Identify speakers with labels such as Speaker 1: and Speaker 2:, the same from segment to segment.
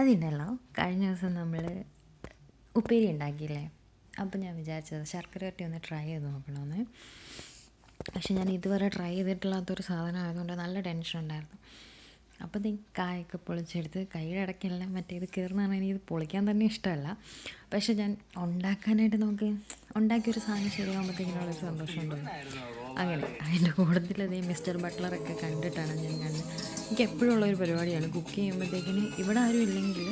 Speaker 1: അതിനല്ലോ കഴിഞ്ഞ ദിവസം നമ്മൾ ഉപ്പേരി ഉണ്ടാക്കിയില്ലേ? അപ്പോൾ ഞാൻ വിചാരിച്ചത് ശർക്കര വരട്ടി ഒന്ന് ട്രൈ ചെയ്ത് നോക്കണമെന്ന് പക്ഷെ ഞാൻ ഇതുവരെ ട്രൈ ചെയ്തിട്ടില്ലാത്തൊരു സാധനം ആയതുകൊണ്ട് നല്ല ടെൻഷൻ ഉണ്ടായിരുന്നു. അപ്പോൾ ഇത് കായൊക്കെ പൊളിച്ചെടുത്ത് കൈയുടെ ഇടയ്ക്കെല്ലാം മറ്റേ ഇത് പൊളിക്കാൻ തന്നെ ഇഷ്ടമല്ല. പക്ഷെ ഞാൻ ഉണ്ടാക്കാനായിട്ട് നമുക്ക് ഉണ്ടാക്കിയൊരു സാധനം ശരിയാകുമ്പോഴത്തേക്കിനുള്ളൊരു സന്തോഷം ഉണ്ടല്ലോ അങ്ങനെ അതിന്റെ കൂട്ടത്തിൽ മിസ്റ്റർ ബട്ട്ലറൊക്കെ കണ്ടിട്ടാണ് ഞാൻ കണ്ടത്. എനിക്ക് എപ്പോഴും ഉള്ള ഒരു പരിപാടിയാണ്. കുക്ക് ചെയ്യുമ്പോഴത്തേക്കിന് ഇവിടെ ആരും ഇല്ലെങ്കിൽ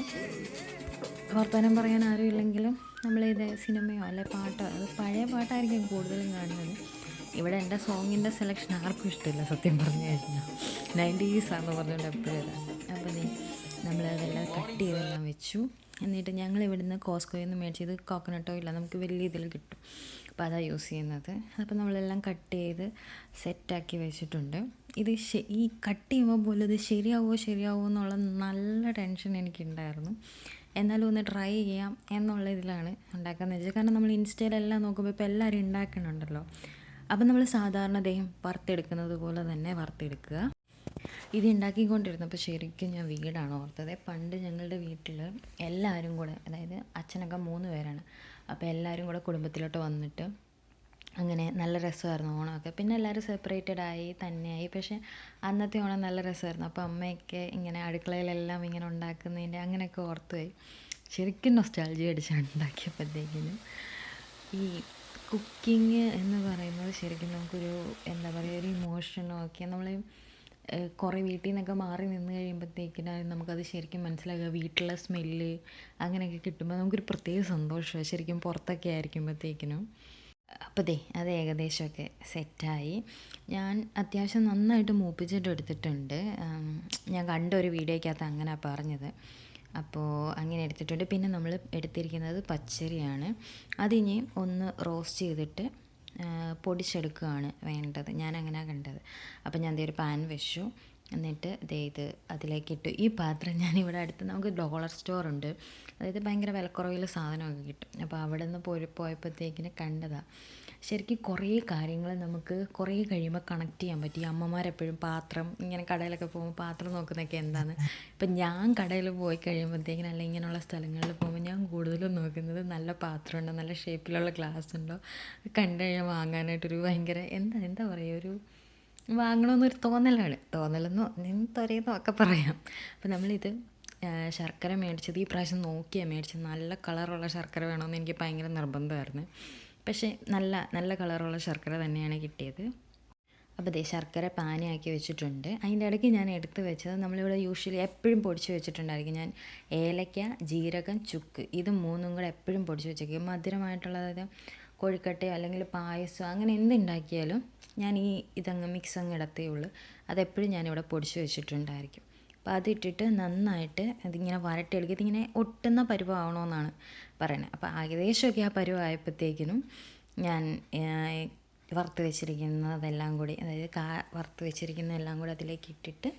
Speaker 1: വർത്തമാനം പറയാൻ ആരും ഇല്ലെങ്കിലും നമ്മളിത് സിനിമയോ അല്ലെ പാട്ടോ അത് പഴയ പാട്ടായിരിക്കും കൂടുതലും കാണുന്നത്. ഇവിടെ എന്റെ സോങ്ങിന്റെ സെലക്ഷൻ ആർക്കും ഇഷ്ടമില്ല സത്യം പറഞ്ഞു കഴിഞ്ഞാൽ നയന്റീസ് ആണെന്ന് പറഞ്ഞുകൊണ്ട് എപ്പോഴും അപ്പോൾ നമ്മളതെല്ലാം കട്ട് ചെയ്തെല്ലാം വെച്ചു. എന്നിട്ട് ഞങ്ങൾ ഇവിടുന്ന് കോസ്കോയിൽ നിന്ന് മേടിച്ചത് കോക്കനട്ട് ഓയില നമുക്ക് വലിയ ഇതിൽ കിട്ടും. അപ്പോൾ അതാണ് യൂസ് ചെയ്യുന്നത്. അപ്പോൾ നമ്മളെല്ലാം കട്ട് ചെയ്ത് സെറ്റാക്കി വെച്ചിട്ടുണ്ട്. ഇത് ഈ കട്ട് ചെയ്യുമ്പോൾ പോലും ഇത് ശരിയാവുമോ ശരിയാവുമോ എന്നുള്ള നല്ല ടെൻഷൻ എനിക്കുണ്ടായിരുന്നു. എന്നാലും ഒന്ന് ട്രൈ ചെയ്യാം എന്നുള്ള ഇതിലാണ് ഉണ്ടാക്കുന്നത്. വെച്ചാൽ കാരണം നമ്മൾ ഇൻസ്റ്റയിലെല്ലാം നോക്കുമ്പോൾ ഇപ്പോൾ എല്ലാവരും ഉണ്ടാക്കുന്നുണ്ടല്ലോ അപ്പം നമ്മൾ സാധാരണ ദേഹം വറുത്തെടുക്കുന്നത് പോലെ തന്നെ വറുത്തെടുക്കുക. ഇത് ഉണ്ടാക്കിക്കൊണ്ടിരുന്നപ്പോൾ ശരിക്കും ഞാൻ വീടാണ് ഓർത്തത്. പണ്ട് ഞങ്ങളുടെ വീട്ടിൽ എല്ലാവരും കൂടെ അതായത് അച്ഛനൊക്കെ മൂന്ന് പേരാണ്. അപ്പോൾ എല്ലാവരും കൂടെ കുടുംബത്തിലോട്ട് വന്നിട്ട് അങ്ങനെ നല്ല രസമായിരുന്നു ഓണമൊക്കെ. പിന്നെ എല്ലാവരും സെപ്പറേറ്റഡ് ആയി തന്നെയായി. പക്ഷേ അന്നത്തെ ഓണം നല്ല രസമായിരുന്നു. അപ്പോൾ അമ്മയൊക്കെ ഇങ്ങനെ അടുക്കളയിലെല്ലാം ഇങ്ങനെ ഉണ്ടാക്കുന്നതിന്റെ അങ്ങനെയൊക്കെ ഓർത്ത് പോയി ശരിക്കും നൊസ്റ്റാൾജി അടിച്ചാണ് ഉണ്ടാക്കിയപ്പോഴത്തേക്കിനും. ഈ കുക്കിംഗ് എന്ന് പറയുന്നത് ശരിക്കും നമുക്കൊരു എന്താ പറയുക ഒരു ഇമോഷനോ ഒക്കെ നമ്മൾ കുറേ വീട്ടിൽ നിന്നൊക്കെ മാറി നിന്ന് കഴിയുമ്പോഴത്തേക്കിനും നമുക്കത് ശരിക്കും മനസ്സിലാക്കുക വീട്ടിലെ സ്മെല്ല് അങ്ങനെയൊക്കെ കിട്ടുമ്പോൾ നമുക്കൊരു പ്രത്യേക സന്തോഷമാണ് ശരിക്കും പുറത്തൊക്കെ ആയിരിക്കുമ്പോഴത്തേക്കിനും അപ്പോൾ ദേ അത് ഏകദേശമൊക്കെ സെറ്റായി. ഞാൻ അത്യാവശ്യം നന്നായിട്ട് മൂപ്പിച്ചിട്ട് എടുത്തിട്ടുണ്ട്. ഞാൻ കണ്ട ഒരു വീഡിയോയ്ക്കകത്ത് അങ്ങനെ പറഞ്ഞത്. അപ്പോൾ അങ്ങനെ എടുത്തിട്ടുണ്ട്. പിന്നെ നമ്മൾ എടുത്തിരിക്കുന്നത് പച്ചരിയാണ്. അതിനി ഒന്ന് റോസ്റ്റ് ചെയ്തിട്ട് പൊടിച്ചെടുക്കുകയാണ് വേണ്ടത്. ഞാൻ അങ്ങനെ കണ്ടത്. അപ്പം ഞാൻ ഒരു പാൻ വെച്ചു. എന്നിട്ട് ദേ ഇത് അതിലേക്ക് ഇട്ടു. ഈ പാത്രം ഞാൻ ഇവിടെ അടുത്ത് നമുക്ക് ഡോളർ സ്റ്റോർ ഉണ്ട്. അതായത് ഭയങ്കര വിലക്കുറവിൽ സാധനമൊക്കെ കിട്ടും. അപ്പോൾ അവിടെ നിന്ന് പോയി പോയപ്പോഴത്തേക്കിന് കണ്ടതാണ് ശരിക്കും കുറേ കാര്യങ്ങൾ നമുക്ക് കുറേ കഴിയുമ്പോൾ കണക്ട് ചെയ്യാൻ പറ്റി. അമ്മമാരെപ്പോഴും പാത്രം ഇങ്ങനെ കടയിലൊക്കെ പോകുമ്പോൾ പാത്രം നോക്കുന്നതൊക്കെ എന്താണ്? ഇപ്പം ഞാൻ കടയിൽ പോയി കഴിയുമ്പോഴത്തേക്കിനും അല്ലെങ്കിൽ ഇങ്ങനെയുള്ള സ്ഥലങ്ങളിൽ പോകുമ്പോൾ ഞാൻ കൂടുതലും നോക്കുന്നത് നല്ല പാത്രമുണ്ടോ നല്ല ഷേപ്പിലുള്ള ഗ്ലാസ് ഉണ്ടോ? കണ്ടു കഴിഞ്ഞാൽ വാങ്ങാനായിട്ടൊരു ഭയങ്കര എന്താ എന്താ പറയുക ഒരു വാങ്ങണമെന്നൊരു തോന്നലാണ്. തോന്നലെന്നോ നിൻതൊരയെന്നോ ഒക്കെ പറയാം. അപ്പം നമ്മളിത് ശർക്കര മേടിച്ചത് ഈ പ്രാവശ്യം നോക്കിയാണ് മേടിച്ചത്. നല്ല കളറുള്ള ശർക്കര വേണമെന്ന് എനിക്ക് ഭയങ്കര നിർബന്ധമായിരുന്നു. പക്ഷേ നല്ല നല്ല കളറുള്ള ശർക്കര തന്നെയാണ് കിട്ടിയത്. അപ്പോൾ ദേ ശർക്കര പാനിയാക്കി വെച്ചിട്ടുണ്ട്. അതിന്റെ ഇടയ്ക്ക് ഞാൻ എടുത്ത് വെച്ചത് നമ്മളിവിടെ യൂഷ്വലി എപ്പോഴും പൊടിച്ച് വെച്ചിട്ടുണ്ടായിരിക്കും. ഞാൻ ഏലക്ക ജീരകം ചുക്ക് ഇത് മൂന്നും കൂടെ എപ്പോഴും പൊടിച്ച് വെച്ചേക്കും. മധുരമായിട്ടുള്ള അതായത് കോഴിക്കട്ടയോ അല്ലെങ്കിൽ പായസം അങ്ങനെ എന്തുണ്ടാക്കിയാലും ഞാൻ ഈ ഇതങ്ങ് മിക്സ് അങ്ങ് ഇടത്തേ ഉള്ളൂ. അതെപ്പോഴും ഞാനിവിടെ പൊടിച്ച് വെച്ചിട്ടുണ്ടായിരിക്കും. അപ്പോൾ അതിട്ടിട്ട് നന്നായിട്ട് അതിങ്ങനെ വരട്ടിയെടുക്കുക. ഇതിങ്ങനെ ഒട്ടുന്ന പരുവമാവണമെന്നാണ് പറയുന്നത്. അപ്പോൾ ഏകദേശമൊക്കെ ആ പരുവായപ്പോഴത്തേക്കിനും ഞാൻ വറുത്ത് വെച്ചിരിക്കുന്നതെല്ലാം കൂടി അതായത് കാ വറുത്ത് വെച്ചിരിക്കുന്നതെല്ലാം കൂടി അതിലേക്ക് ഇട്ടിട്ട്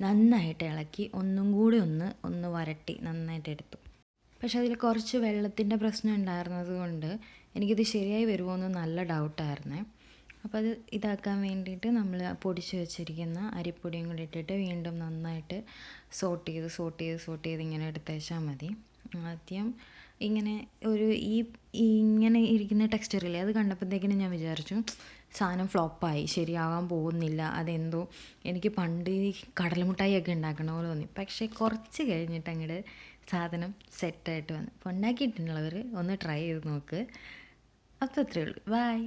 Speaker 1: നന്നായിട്ട് ഇളക്കി ഒന്നും കൂടി ഒന്ന് ഒന്ന് വരട്ടി നന്നായിട്ട് എടുത്തു. പക്ഷെ അതിൽ കുറച്ച് വെള്ളത്തിന്റെ പ്രശ്നം ഉണ്ടായിരുന്നത് കൊണ്ട് എനിക്കിത് ശരിയായി വരുമോ എന്ന് നല്ല ഡൗട്ടായിരുന്നേ അപ്പോൾ അത് ഇതാക്കാൻ വേണ്ടിയിട്ട് നമ്മൾ പൊടിച്ച് വെച്ചിരിക്കുന്ന അരിപ്പൊടിയും കൂടി ഇട്ടിട്ട് വീണ്ടും നന്നായിട്ട് സോട്ട് ചെയ്ത് സോട്ട് ചെയ്ത് സോട്ട് ചെയ്ത് ഇങ്ങനെ എടുത്തേച്ചാൽ മതി. ആദ്യം ഇങ്ങനെ ഒരു ഈ ഇങ്ങനെ ഇരിക്കുന്ന ടെക്സ്ചറില്ലേ അത് കണ്ടപ്പോഴത്തേക്കിനും ഞാൻ വിചാരിച്ചു സാധനം ഫ്ലോപ്പായി ശരിയാവാൻ പോകുന്നില്ല അതെന്തോ എനിക്ക് പണ്ട് ഈ കടലമുട്ടായി ഒക്കെ ഉണ്ടാക്കണ പോലെ തോന്നി. പക്ഷേ കുറച്ച് കഴിഞ്ഞിട്ട് അങ്ങോട്ട് സാധനം സെറ്റായിട്ട് വന്നു. അപ്പോൾ ഉണ്ടാക്കിയിട്ടുള്ളവർ ഒന്ന് ട്രൈ ചെയ്ത് നോക്ക്. അപ്പോൾ അത്രയേ ഉള്ളൂ. ബൈ